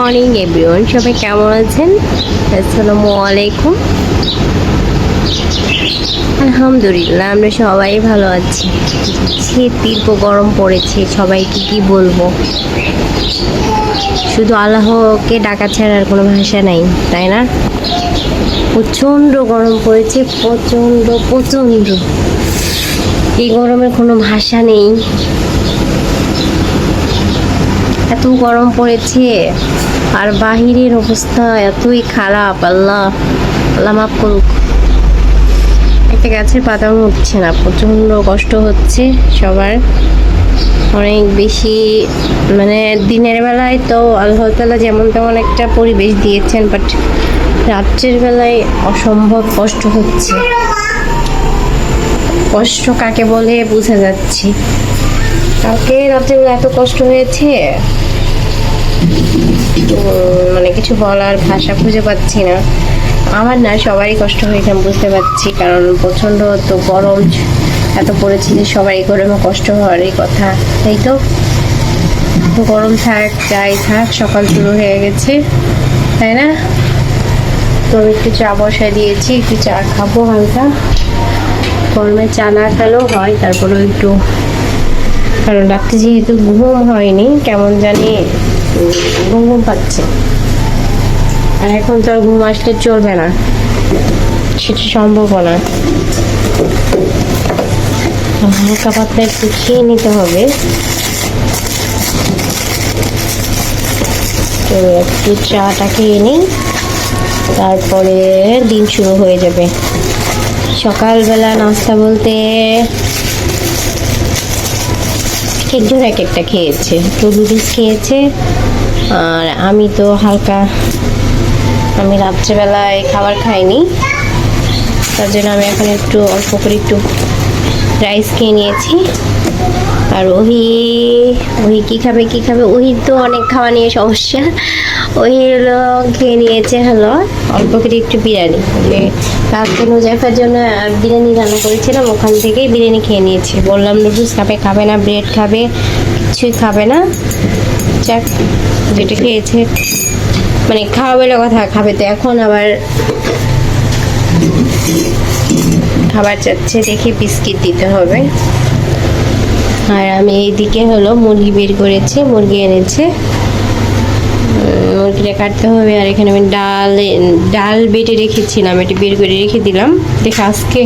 Morning, everyone. সবাই কেমন আছেন? আসসালামু আলাইকুম। আলহামদুলিল্লাহ, আমরা সবাই ভালো আছি। সে গরম পড়েছে, সবাইকে কি কি বলব? শুধু আল্লাহকে ডাকা ছাড়া আর কোনো ভাষা নাই, তাই না? প্রচণ্ড গরম পড়েছে, প্রচণ্ড প্রচণ্ড। এই গরমের কোনো ভাষা নেই। এত গরম পড়েছে। আর বাহিরের অবস্থা এতই খারাপ, আল্লাহ। আল্লাহ মাফ করুক। একটা গাছের পাতাও উঠছে না, প্রচণ্ড কষ্ট হচ্ছে সবার। অনেক বেশি মানে দিনের বেলায় তো আল্লাহ তালা যেমন তেমন একটা পরিবেশ দিয়েছেন বাট রাত্রের বেলায় অসম্ভব কষ্ট হচ্ছে। কষ্ট কাকে বলে বোঝা যাচ্ছে। কালকে রাত্রেবেলা এত কষ্ট হয়েছে? মানে কিছু বলার ভাষা খুঁজে পাচ্ছি না। আমার না সবারই কষ্ট হয়েছে আমি বুঝতে পারছি, কারণ প্রচণ্ড তো গরম, এত পড়েছে যে সবারই গরমে কষ্ট হওয়ারই কথা। তাই তো গরম থাক, যাই থাক, সকাল শুরু হয়ে গেছে, তাই না? তো আমি একটু চা বসায় দিয়েছি, একটু চা খাব হালকা। গরমে চা না খেলেও হয় তারপরে একটু, কারণ রাত্রে যেহেতু ঘুম হয়নি, কেমন জানি ঘুম ঘুম পাচ্ছে। আর এখন তো ঘুম আসলে চলবে না। সেটা সম্ভব না। হালকা পাতলা একটু খেয়ে নিতে হবে। তো একটু চাটা খেয়ে নিই। তারপরে দিন শুরু হয়ে যাবে। সকালবেলা নাস্তা বলতে একজন এক একটা খেয়েছে। তো নুডলস খেয়েছে। আর আমি তো হালকা, আমি রাত্রেবেলায় খাবার খাইনি। তার জন্য আমি এখন একটু অল্প করে একটু রাইস খেয়ে নিয়েছি। আর ওহি ওহি কী খাবে কী খাবে? ওহির তো অনেক খাওয়া নিয়ে সমস্যা। ওহি হলো, খেয়ে নিয়েছে, হলো। অল্প করে একটু বিরিয়ানি। কালকে নুজাইফার জন্য বিরিয়ানি রান্না করেছিলাম, ওখান থেকেই বিরিয়ানি খেয়ে নিয়েছে। বললাম, নুডলস খাবে খাবে না, ব্রেড খাবে, কিছুই খাবে না। যাক যেটা খেয়েছে। মানে খাওয়া বলে কথা, খাবে তো এখন আবার খাবার চাচ্ছে, দেখি বিস্কিট দিতে হবে। আর আমি এইদিকে হলো মুরগি বের করেছি, মুরগি এনেছে। মুরগিটা কাটতে হবে আর এখানে আমি ডাল ডাল বেটে রেখেছিলাম, এটা বের করে রেখে দিলাম। দেখে আজকে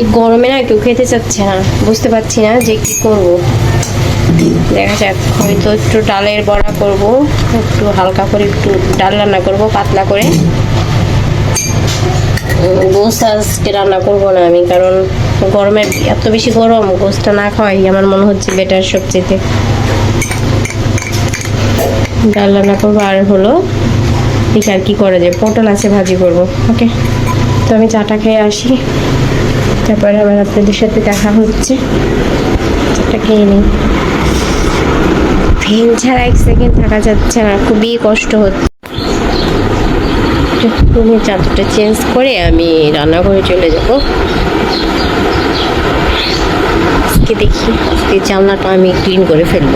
এই গরমে না কেউ খেতে চাচ্ছে না, বুঝতে পারছি না যে কি করব। দেখা যাক, হয়তো একটু ডালের বড়া করব, একটু হালকা করে একটু ডাল রান্না করব, পাতলা করে। গোস আজকে রান্না করব না আমি, কারণ গরমে এত বেশি গরম গোসটা না খাওয়াই আমার মনে হচ্ছে বেটার সবচেয়ে। ডাল রান্না করব আর হলো ঠিক আর কি করা যায়। পটল আছে, ভাজি করব ওকে তো আমি চাটা খেয়ে আসি। তারপরে আবার আপনাদের সাথে দেখা হচ্ছে। চাটা খেয়ে নিই। ফ্যান ছাড়া এক সেকেন্ড থাকা যাচ্ছে না, খুবই কষ্ট হচ্ছে। রুমের চাদরটা চেঞ্জ করে আমি রান্নাঘরে চলে যাব। আজকে দেখি। আজকে জানলাটা আমি ক্লিন করে ফেলব।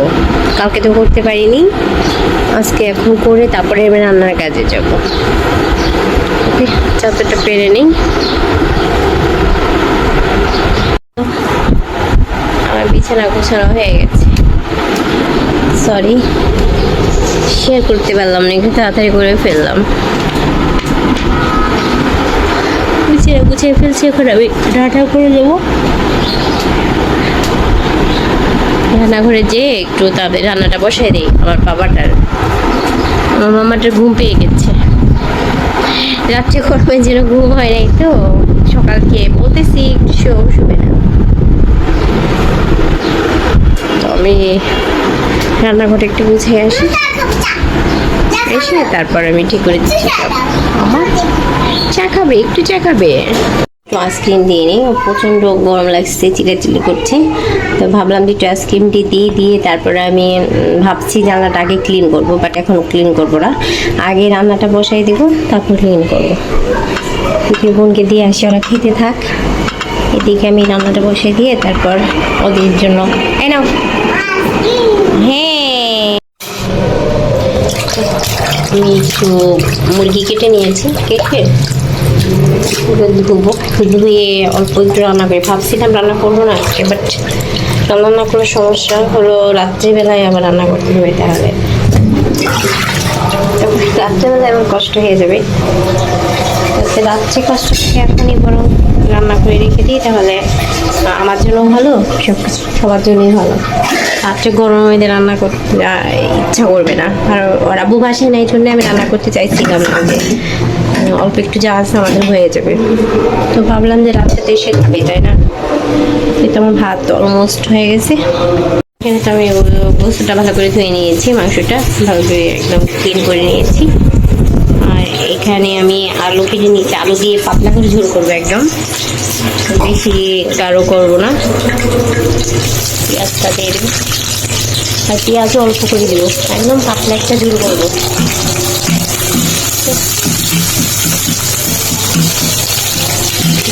কালকে তো করতে পারিনি। আজকে এখন করে তারপরে আমি রান্নার কাজে যাব। ওকে, চাদরটা পেরে নিই। আমার বিছানা গোছানো হয়ে গেছে। সরি শেয়ার করতে পারলাম না, একটু তাড়াতাড়ি করে ফেললাম। গুছিয়ে গুছিয়ে ফেলছি, এখন আমি রান্না করে দেবো রান্নাঘরে যেয়ে একটু তাদের রান্নাটা বসাই দিই আমার বাবাটার। আমার মামাটার ঘুম পেয়ে গেছে। রাত্রে করবে যেন ঘুম হয় নাই তো সকাল খেয়ে বলতেছি শো শুবে না। তো আমি রান্নাঘরে একটু বুঝে আসি। এসে তারপর আমি ঠিক করে দিচ্ছি। আমার চা খাবে একটু চা খাবে। আইসক্রিম দিয়ে নিই। প্রচণ্ড গরম লাগছে চিলাচিলি করছে। তো ভাবলাম যে একটু আইসক্রিমটি দিয়ে দিয়ে তারপরে আমি ভাবছি জানলাটা আগে ক্লিন করব বাট এখন ক্লিন করব না। আগে রান্নাটা বসাই দেবো, তারপর ক্লিন করব। দুই বোনকে দিয়ে আসি, ওরা খেতে থাক। এদিকে আমি রান্নাটা বসে দিয়ে তারপর ওদের জন্য এই নাও। হ্যাঁ। আমি একটু মুরগি কেটে নিয়েছি, কেটে ওগুলো ধুবো। ধুয়ে অল্প একটু রান্না করি। ভাবছিলাম রান্না করব না বাট রান্না না করার সমস্যা হলো রাত্রিবেলায় আবার রান্না করতে হবে তাহলে। রাত্রেবেলায় আমার কষ্ট হয়ে যাবে। রাত্রে কষ্ট থেকে এখনই বরং রান্না করে রেখে দিই, তাহলে আমার জন্য ভালো সব কিছু সবার জন্যই ভালো। রাত্রে গরমের মধ্যে রান্না করতে ইচ্ছা করবে না। আর ওর আব্বু বাসায় নাই জন্য আমি রান্না করতে চাইছিলাম না অল্প একটু যা আছে আমাদের হয়ে যাবে। তো ভাবলাম যে রাত্রে তো এসে খাবে তাই না? কিন্তু আমার ভাত অলমোস্ট হয়ে গেছে। এখানে তো আমি বস্তুটা ভালো করে ধুয়ে নিয়েছি, মাংসটা ভালো করে একদম ক্লিন করে নিয়েছি। আর এখানে আমি আলু কেটে নিয়েছি, আলু দিয়ে পাতলা করে ঝোল করব একদম। বেশি গাঢ় করব না। পেঁয়াজটা দেবো। আর পেঁয়াজও অল্প করে দেবো, একদম পাতলা একটা ঝোল করব।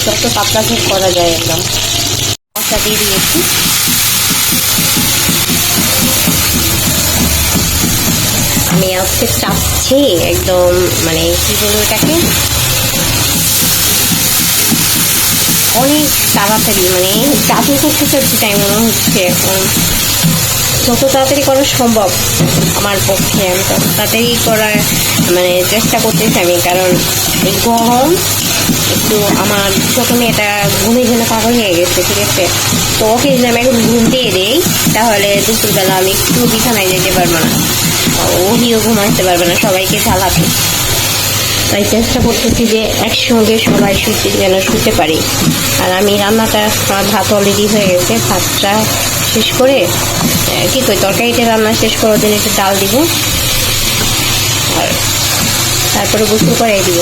যত পাতলা ঝোল করা যায় একদম। মশলা দিয়ে দিয়েছি। আমি আজকে চাচ্ছি একদম মানে কি বলব এটাকে? অনেক তাড়াতাড়ি মানে জাদু করতে চাচ্ছি তাই মনে হচ্ছে এখন। যত তাড়াতাড়ি করা সম্ভব আমার পক্ষে, আমি তত তাড়াতাড়ি করার মানে চেষ্টা করতেছি আমি, কারণ এই গরম, একটু আমার প্রথমে এটা ঘুমে ঘুমে পাগল হয়ে গেছে, ঠিক আছে? তো ওকে যদি আমি এখন ঘুম দিয়ে দিই, তাহলে দুপুরবেলা আমি একটু বিছানায় যেতে পারব না। ওহিও ঘুমাতে পারবে না, সবাইকে জ্বালাতে তাই চেষ্টা করতেছি যে একসঙ্গে সবাই শুতে যেন শুতে পারি। আর আমি রান্নাটা আমার ভাত অলরেডি হয়ে গেছে, ভাতটা শেষ করে কি কই তরকারিটা রান্না শেষ করার জন্য একটু ডাল দিব। তারপরে গোসল করে দিব।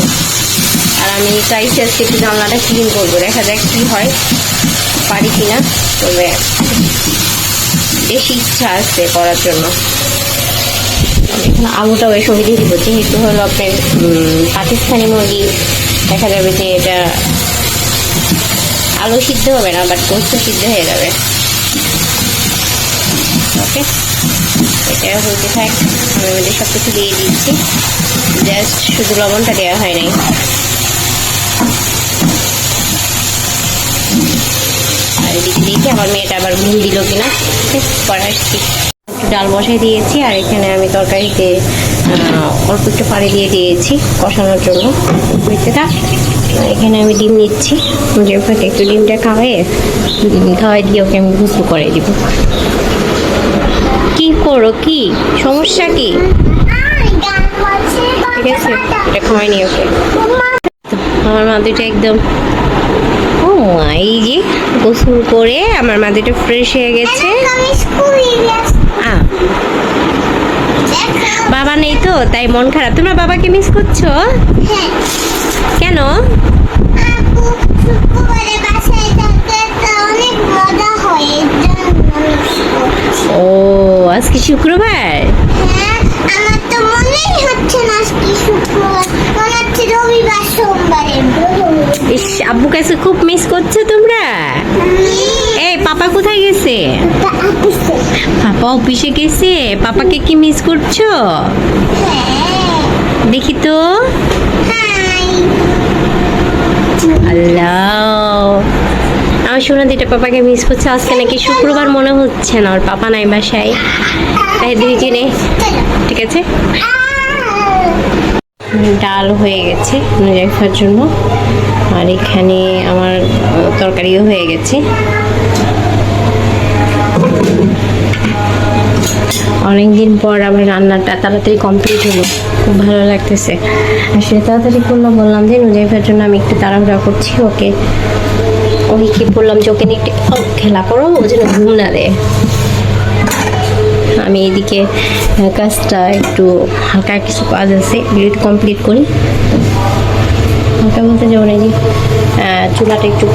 আর আমি চাইছি আজকে একটু জানলাটা ক্লিন করব। দেখা যাক কি হয়, পারি কিনা। তবে বেশি ইচ্ছা আছে করার জন্য। এখানে আলুটাও সঙ্গে দিয়ে দিব। যেহেতু হলো আপনার পাকিস্তানি মুরগি, দেখা যাবে যে এটা আলু সিদ্ধ হবে না বাট গোস্ত সিদ্ধ হয়ে যাবে। ওকে এটা হতে থাক আমি মধ্যে সব কিছু দিয়ে দিচ্ছি। জাস্ট শুধু লবণটা দেওয়া হয় নাই। আর এদিকে দেখি আমার মেয়েটা আবার ঘুম দিল কিনা পরে একটু ডাল বসাই দিয়েছি, আর এখানে আমি তরকারিতে অল্প একটু পানি দিয়ে দিয়েছি কষানোর জন্য। বুঝতে থাক এখানে আমি ডিম নিচ্ছি। যে ওকে একটু ডিমটা খাওয়াই ডিম খাওয়াই দিয়ে ওকে আমি গুসু করে দিব। কি করো কি? সমস্যা কি? ঠিক আছে এটা খাওয়াই নি ওকে। আমার মাদুটা একদম, ও এই যে গোসল করে আমার মাদুটা ফ্রেশ হয়ে গেছে। বাবা নেই তো, তাই মন খারাপ। তোমরা বাবাকে মিস করছ? কেন? ও, আজকে শুক্রবার? ইস আব্বু কাছে খুব মিস করছ তোমরা? এই পাপা কোথায় গেছে? পাপা অফিসে গেছে? পাপাকে কি মিস করছ? দেখি তো। আল্লাহ। আমার শোনা দিটা পাপাকে মিস করছে। আজকে নাকি শুক্রবার মনে হচ্ছে না ওর পাপা নাই বাসায়। তাই দিদি কিনে ঠিক আছে? ডাল হয়ে গেছে নুজাইফার জন্য। আর এখানে আমার তরকারিও হয়ে গেছে। অনেকদিন পর আমার রান্নাটা তাড়াতাড়ি কমপ্লিট হলো। খুব ভালো লাগতেছে। আসলে তাড়াতাড়ি করল, বললাম যে নুজাইফার জন্য আমি একটু তাড়াহুড়া করছি, ওকে ওই কি বললাম যে ওকে নিয়ে একটু খেলা করো, ও যেন ঘুম না দেয়। আমি এদিকে কাজটা একটু হালকা কিছু কাজ আছে এগুলো কমপ্লিট করি। হালকা বলতে যেমন এই যে চুলাটা একটু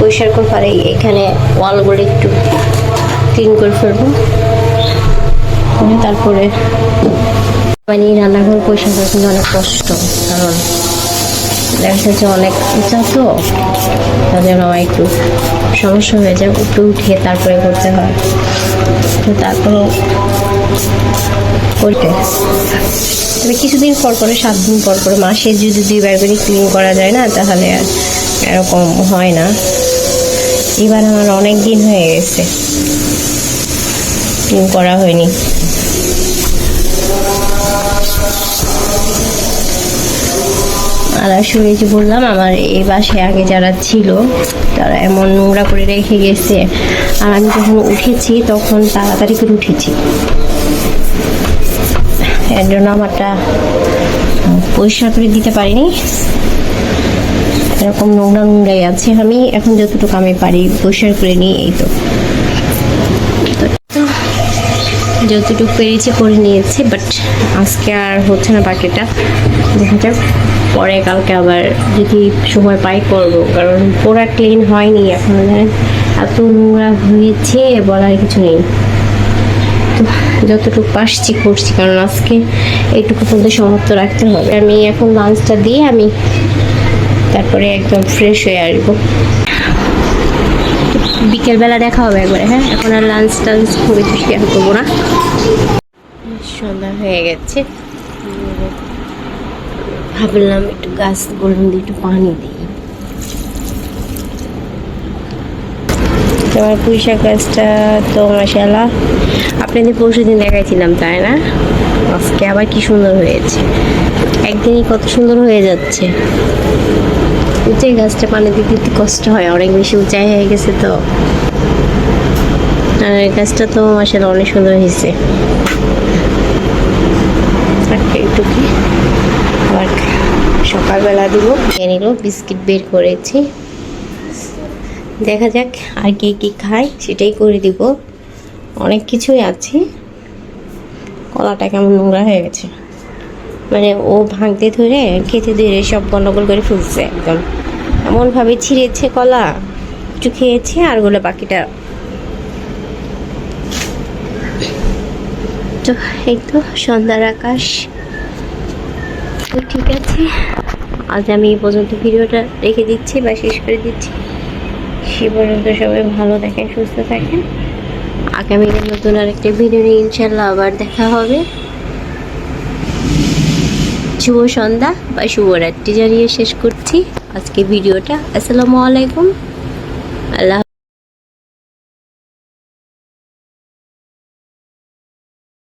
পরিষ্কার করে পারে এখানে ওয়ালগুলো একটু ক্লিন করে ফেলব। তারপরে মানে রান্নাঘর পরিষ্কার করা কিন্তু অনেক কষ্ট, কারণ দেখা যাচ্ছে অনেক উঁচা তো জন্য আমার একটু সমস্যা হয়ে যায় উপরে উঠিয়ে তারপরে করতে হয়। তারপরেও ওইটাই। তবে কিছুদিন পর পরে, সাত দিন পর পরে, মাসে যদি দুইবার করে ক্লিন করা যায় না, তাহলে আর এরকম হয় না। এবার আমার অনেক দিন হয়ে গেছে। ক্লিন করা হয়নি। আর আসলে যে বললাম, আমার এই বাসায় আগে যারা ছিল, তারা এমন নোংরা করে রেখে গেছে। আর আমি যখন উঠেছি, তখন তাড়াতাড়ি করে উঠেছি। এর জন্য আমারটা পরিষ্কার করে দিতে পারিনি। এরকম নোংরা নোংরাই আছে। আমি এখন যতটুকু আমি পারি পরিষ্কার করে নিই, এই তো। যতটুকু পেরেছি, করে নিয়েছি বাট আজকে আর হচ্ছে না বাকিটা। দেখা যাক। পরে কালকে আবার যদি সময় পাই করব, কারণ পুরা ক্লিন হয়নি এখন। জানেন এত নোংরা হয়েছে বলার কিছু নেই। তো যতটুকু পারছি করছি, কারণ আজকে এইটুকু পর্যন্ত সমাপ্ত রাখতে হবে। আমি এখন লাঞ্চটা দিয়ে আমি তারপরে একদম ফ্রেশ হয়ে আসব। বিকেলবেলা দেখা হবে একবারে হ্যাঁ? এখন আর লাঞ্চ টাঞ্চ খুব একটু শেয়ার করব না। সন্ধ্যা হয়ে গেছে। ভাবলাম একটু গাছগুলো দিয়ে একটু পানি দিই। তোমার পুঁই শাক গাছটা তো মাসাল্লাহ আপনাদের পরশু দিন দেখাইছিলাম, তাই না? আজকে আবার কি সুন্দর হয়েছে। একদিনই কত সুন্দর হয়ে যাচ্ছে। উঁচাই গাছটা পানি দিতে একটু কষ্ট হয়, অনেক বেশি উঁচাই হয়ে গেছে তো। আর গাছটা তো মাসাল্লাহ অনেক সুন্দর হয়েছে। কি? আবার সকালবেলা দিব। নিল, বিস্কিট বের করেছি। দেখা যাক আর কে কি খায় সেটাই করে দিব। অনেক কিছুই আছে। কলাটা কেমন নোংরা হয়ে গেছে। মানে ও ভাঙতে ধরে খেতে ধরে সব গন্ডগোল করে ফেলছে একদম। এমনভাবে ছিঁড়েছে কলা। একটু খেয়েছে আর ওগুলো বাকিটা তো, এই তো, সন্ধ্যার আকাশ। তো ঠিক আছে, আজ আমি এই পর্যন্ত ভিডিওটা রেখে দিচ্ছি বা শেষ করে দিচ্ছি। সে পর্যন্ত সবাই ভালো থাকেন, সুস্থ থাকেন। আগামী দিন নতুন আরেকটা ভিডিও নিয়ে ইনশাল্লাহ আবার দেখা হবে। শুভ সন্ধ্যা বা শুভরাত্রি জানিয়ে শেষ করছি। আজকে ভিডিওটা, আসসালামু আলাইকুম। আল্লাহ